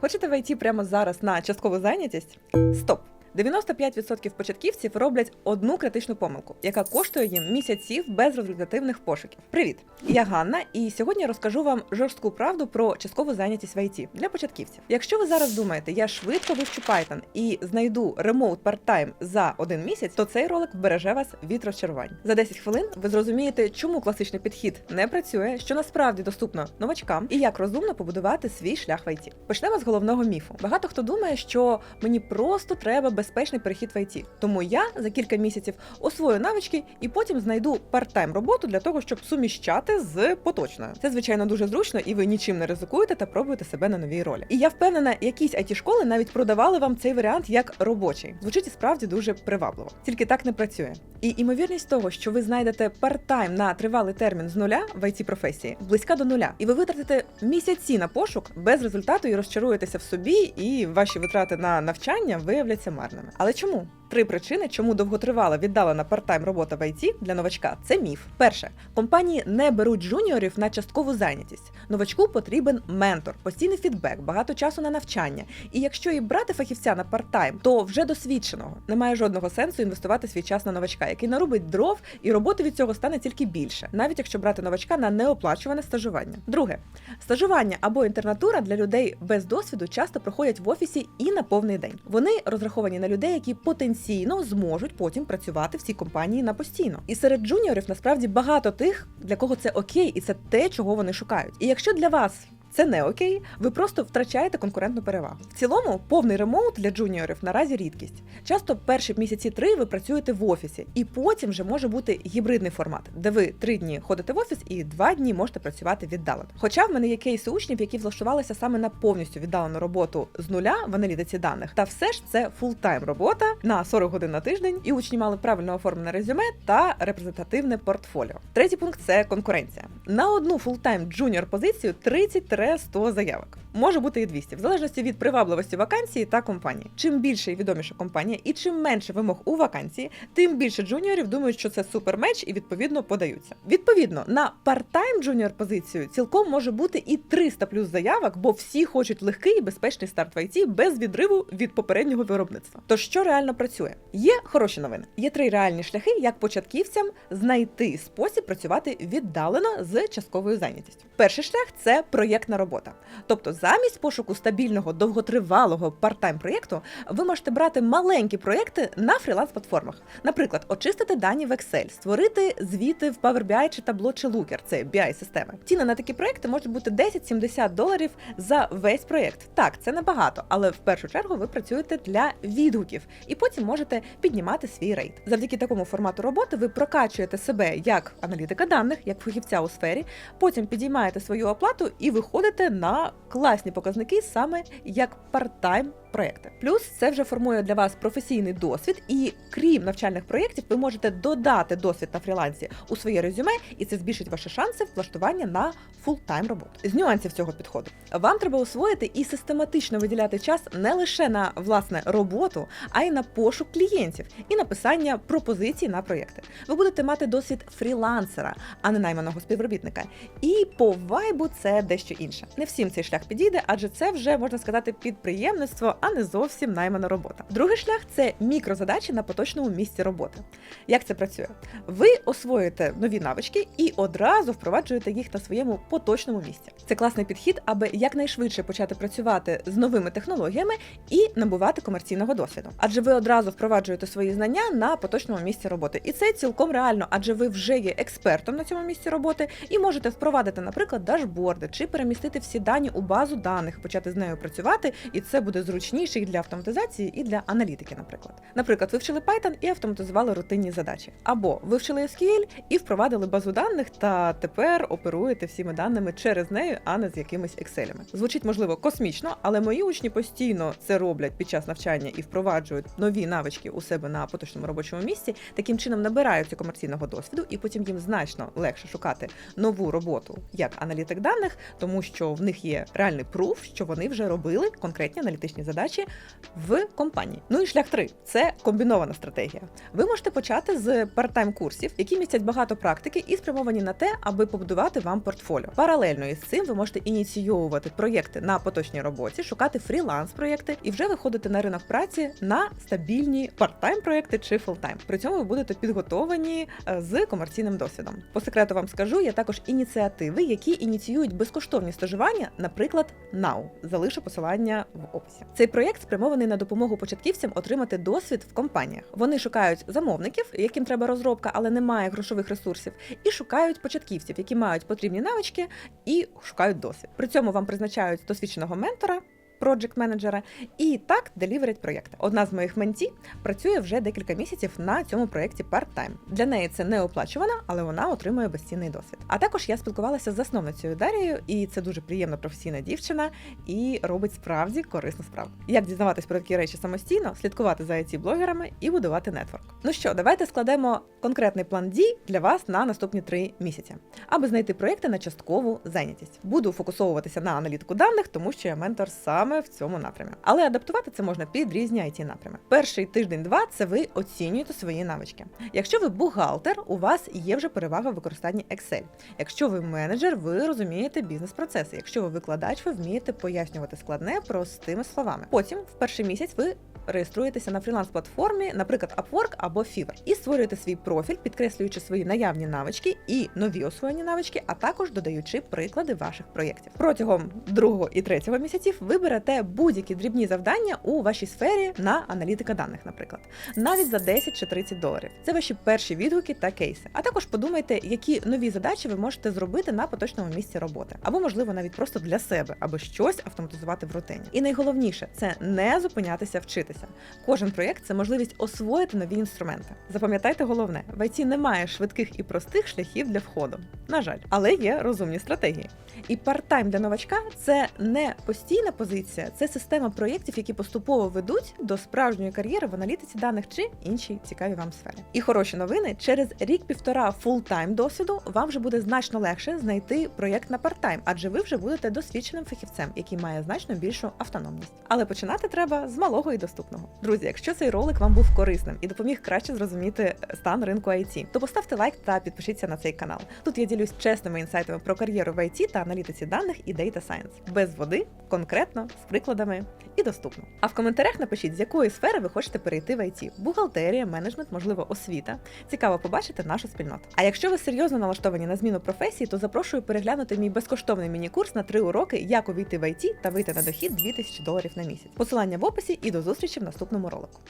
Хочете вийти прямо зараз на часткову зайнятість? Стоп! 95% початківців роблять одну критичну помилку, яка коштує їм місяців безрезультативних пошуків. Привіт! Я Ганна, і сьогодні я розкажу вам жорстку правду про часткову зайнятість в IT для початківців. Якщо ви зараз думаєте, я швидко вивчу Python і знайду ремоут part-time за один місяць, то цей ролик вбереже вас від розчарувань. За 10 хвилин ви зрозумієте, чому класичний підхід не працює, що насправді доступно новачкам, і як розумно побудувати свій шлях в IT. Почнемо з головного міфу. Багато хто думає, що мені просто треба безпечний перехід в IT. Тому я за кілька місяців освою навички і потім знайду парт-тайм роботу для того, щоб суміщати з поточною. Це звичайно дуже зручно, і ви нічим не ризикуєте та пробуєте себе на новій ролі. І я впевнена, якісь it школи навіть продавали вам цей варіант як робочий. Звучить і справді дуже привабливо. Тільки так не працює. І імовірність того, що ви знайдете парт-тайм на тривалий термін з нуля в it професії, близька до нуля, і ви витратите місяці на пошук без результату і розчаруєтеся в собі, і ваші витрати на навчання виявляться марними. Але чому? Три причини, чому довготривала віддалена парт-тайм робота в IT для новачка це міф. Перше, компанії не беруть джуніорів на часткову зайнятість. Новачку потрібен ментор, постійний фідбек, багато часу на навчання. І якщо і брати фахівця на парт-тайм, то вже досвідченого немає жодного сенсу інвестувати свій час на новачка, який нарубить дров, і роботи від цього стане тільки більше, навіть якщо брати новачка на неоплачуване стажування. Друге, стажування або інтернатура для людей без досвіду часто проходять в офісі і на повний день. Вони розраховані на людей, які потенційно зможуть потім працювати в цій компанії на постійно. І серед джуніорів насправді багато тих, для кого це окей, і це те, чого вони шукають. І якщо для вас це не окей, ви просто втрачаєте конкурентну перевагу. В цілому, повний ремоут для джуніорів наразі рідкість. Часто перші місяці три ви працюєте в офісі, і потім вже може бути гібридний формат, де ви три дні ходите в офіс і два дні можете працювати віддалено. Хоча в мене є кейси учнів, які влаштувалися саме на повністю віддалену роботу з нуля в аналітиці даних, та все ж це фултайм робота на 40 годин на тиждень, і учні мали правильно оформлене резюме та репрезентативне портфоліо. Третій пункт це конкуренція. На одну фултайм джуніор позицію 30 100 заявок. Може бути і 200, в залежності від привабливості вакансії та компанії. Чим більше і відоміша компанія, і чим менше вимог у вакансії, тим більше джуніорів думають, що це супермеч і відповідно подаються. Відповідно, на парт-тайм джуніор позицію цілком може бути і 300 плюс заявок, бо всі хочуть легкий і безпечний старт в IT без відриву від попереднього виробництва. Тож що реально працює? Є хороші новини. Є три реальні шляхи, як початківцям знайти спосіб працювати віддалено з частковою зайнятістю. Перший шлях це проєктна робота. Тобто, замість пошуку стабільного довготривалого парт-тайм проєкту, ви можете брати маленькі проєкти на фріланс-платформах. Наприклад, очистити дані в Excel, створити звіти в Power BI чи табло чи Looker, це BI-системи. Ціни на такі проєкти можуть бути 10-70 доларів за весь проєкт. Так, це небагато, але в першу чергу ви працюєте для відгуків і потім можете піднімати свій рейд. Завдяки такому формату роботи ви прокачуєте себе як аналітика даних, як фахівця у сфері, потім підіймаєте свою оплату і виходите на класні показники саме як парт-тайм проекти. Плюс це вже формує для вас професійний досвід, і крім навчальних проєктів, ви можете додати досвід на фрілансі у своє резюме, і це збільшить ваші шанси влаштування на фултайм роботу. З нюансів цього підходу вам треба освоїти і систематично виділяти час не лише на власне роботу, а й на пошук клієнтів і написання пропозицій на проєкти. Ви будете мати досвід фрілансера, а не найманого співробітника. І по вайбу це дещо інше. Не всім цей шлях підійде, адже це вже можна сказати підприємництво а не зовсім наймана робота. Другий шлях це мікрозадачі на поточному місці роботи. Як це працює? Ви освоїте нові навички і одразу впроваджуєте їх на своєму поточному місці. Це класний підхід, аби якнайшвидше почати працювати з новими технологіями і набувати комерційного досвіду. Адже ви одразу впроваджуєте свої знання на поточному місці роботи. І це цілком реально, адже ви вже є експертом на цьому місці роботи і можете впровадити, наприклад, дашборди чи перемістити всі дані у базу даних, почати з нею працювати, і це буде зручніше зручніше і для автоматизації, і для аналітики, наприклад. Наприклад, вивчили Python і автоматизували рутинні задачі. Або вивчили SQL і впровадили базу даних, та тепер оперуєте всіми даними через нею, а не з якимись Excel. Звучить, можливо, космічно, але мої учні постійно це роблять під час навчання і впроваджують нові навички у себе на поточному робочому місці. Таким чином набираються комерційного досвіду, і потім їм значно легше шукати нову роботу як аналітик даних, тому що в них є реальний пруф, що вони вже робили конкретні аналітичні задачі задачі в компанії. Ну і шлях 3 – це комбінована стратегія. Ви можете почати з парт-тайм курсів, які містять багато практики і спрямовані на те, аби побудувати вам портфоліо. Паралельно із цим ви можете ініційовувати проєкти на поточній роботі, шукати фріланс-проєкти і вже виходити на ринок праці на стабільні парт-тайм проєкти чи фултайм. При цьому ви будете підготовані е, з комерційним досвідом. По секрету вам скажу, є також ініціативи, які ініціюють безкоштовні стажування, наприклад, Now. Залишу посилання в описі. Цей проєкт спрямований на допомогу початківцям отримати досвід в компаніях. Вони шукають замовників, яким треба розробка, але немає грошових ресурсів, і шукають початківців, які мають потрібні навички і шукають досвід. При цьому вам призначають досвідченого ментора. Проджект менеджера і так деліверять проєкти. Одна з моїх менті працює вже декілька місяців на цьому проєкті part-time. Для неї це не оплачувано, але вона отримує безцінний досвід. А також я спілкувалася з засновницею Дарією, і це дуже приємна професійна дівчина і робить справді корисну справу. Як дізнаватись про такі речі самостійно, слідкувати за it блогерами і будувати нетворк. Ну що, давайте складемо конкретний план дій для вас на наступні три місяці, аби знайти проєкти на часткову зайнятість. Буду фокусовуватися на аналітику даних, тому що я ментор саме в цьому напрямі. Але адаптувати це можна під різні it напрями. Перший тиждень-два це ви оцінюєте свої навички. Якщо ви бухгалтер, у вас є вже перевага в використанні Excel. Якщо ви менеджер, ви розумієте бізнес-процеси. Якщо ви викладач, ви вмієте пояснювати складне простими словами. Потім, в перший місяць, ви реєструєтеся на фріланс-платформі, наприклад, Upwork або Fiverr, і створюєте свій профіль, підкреслюючи свої наявні навички і нові освоєні навички, а також додаючи приклади ваших проєктів. Протягом другого і третього місяців ви берете будь-які дрібні завдання у вашій сфері на аналітика даних, наприклад, навіть за 10 чи 30 доларів. Це ваші перші відгуки та кейси. А також подумайте, які нові задачі ви можете зробити на поточному місці роботи, або можливо навіть просто для себе, аби щось автоматизувати в рутині. І найголовніше це не зупинятися вчитися. Кожен проєкт це можливість освоїти нові інструменти. Запам'ятайте головне, в IT немає швидких і простих шляхів для входу. На жаль, але є розумні стратегії. І парт-тайм для новачка це не постійна позиція, це система проєктів, які поступово ведуть до справжньої кар'єри в аналітиці даних чи іншій цікавій вам сфері. І хороші новини через рік-півтора фултайм досвіду вам вже буде значно легше знайти проєкт на парт-тайм, адже ви вже будете досвідченим фахівцем, який має значно більшу автономність. Але починати треба з малого і доступного. Друзі, якщо цей ролик вам був корисним і допоміг краще зрозуміти стан ринку IT, то поставте лайк та підпишіться на цей канал. Тут я ділюсь чесними інсайтами про кар'єру в IT та аналітиці даних і Data Science. без води, конкретно, з прикладами і доступно. А в коментарях напишіть, з якої сфери ви хочете перейти в IT. бухгалтерія, менеджмент, можливо, освіта. Цікаво побачити нашу спільноту. А якщо ви серйозно налаштовані на зміну професії, то запрошую переглянути мій безкоштовний міні-курс на три уроки, як увійти в IT та вийти на дохід 2000 доларів на місяць. Посилання в описі і до зустрічі в наступному ролику.